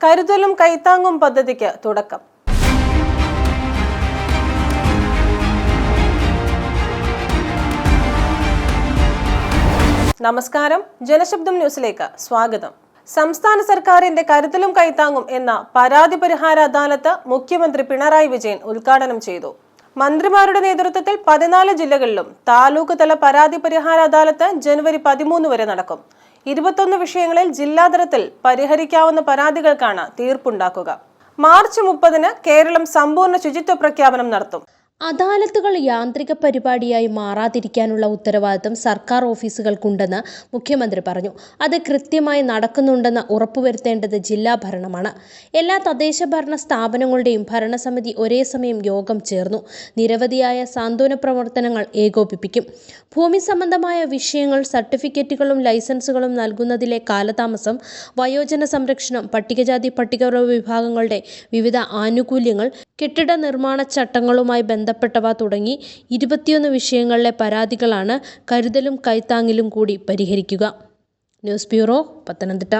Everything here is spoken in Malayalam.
കരുതലും കൈത്താങ്ങും പദ്ധതിക്ക് തുടക്കം. നമസ്കാരം. ജനശബ്ദം ന്യൂസിലേക്ക് സ്വാഗതം. സംസ്ഥാന സർക്കാരിന്റെ കരുതലും കൈത്താങ്ങും എന്ന പരാതി പരിഹാര അദാലത്ത് മുഖ്യമന്ത്രി പിണറായി വിജയൻ ഉദ്ഘാടനം ചെയ്തു. മന്ത്രിമാരുടെ നേതൃത്വത്തിൽ പതിനാല് ജില്ലകളിലും താലൂക്ക് തല പരാതി പരിഹാര അദാലത്ത് ജനുവരി പതിമൂന്ന് വരെ നടക്കും. ഇരുപത്തൊന്ന് വിഷയങ്ങളിൽ ജില്ലാതലത്തിൽ പരിഹരിക്കാവുന്ന പരാതികൾക്കാണ് തീർപ്പുണ്ടാക്കുക. മാർച്ച് മുപ്പതിന് കേരളം സമ്പൂർണ ശുചിത്വ പ്രഖ്യാപനം നടത്തും. അദാലത്തുകൾ യാന്ത്രിക പരിപാടിയായി മാറാതിരിക്കാനുള്ള ഉത്തരവാദിത്തം സർക്കാർ ഓഫീസുകൾക്കുണ്ടെന്ന് മുഖ്യമന്ത്രി പറഞ്ഞു. അത് കൃത്യമായി നടക്കുന്നുണ്ടെന്ന് ഉറപ്പുവരുത്തേണ്ടത് ജില്ലാ ഭരണമാണ്. എല്ലാ തദ്ദേശ ഭരണ സ്ഥാപനങ്ങളുടെയും ഭരണസമിതി ഒരേ സമയം യോഗം ചേർന്നു. നിരവധിയായ സാന്ത്വന പ്രവർത്തനങ്ങൾ ഏകോപിപ്പിക്കും. ഭൂമി സംബന്ധമായ വിഷയങ്ങൾ സർട്ടിഫിക്കറ്റുകളും ലൈസൻസുകളും നൽകുന്നതിലെ കാലതാമസം വയോജന സംരക്ഷണം പട്ടികജാതി പട്ടികവർഗ വിഭാഗങ്ങളുടെ വിവിധ ആനുകൂല്യങ്ങൾ കെട്ടിട നിർമ്മാണ ചട്ടങ്ങളുമായി ബന്ധപ്പെട്ടവ തുടങ്ങി ഇരുപത്തിയൊന്ന് വിഷയങ്ങളിലെ പരാതികളാണ് കരുതലും കൈത്താങ്ങിലും കൂടി പരിഹരിക്കുക. News bureau Pathanamthitta.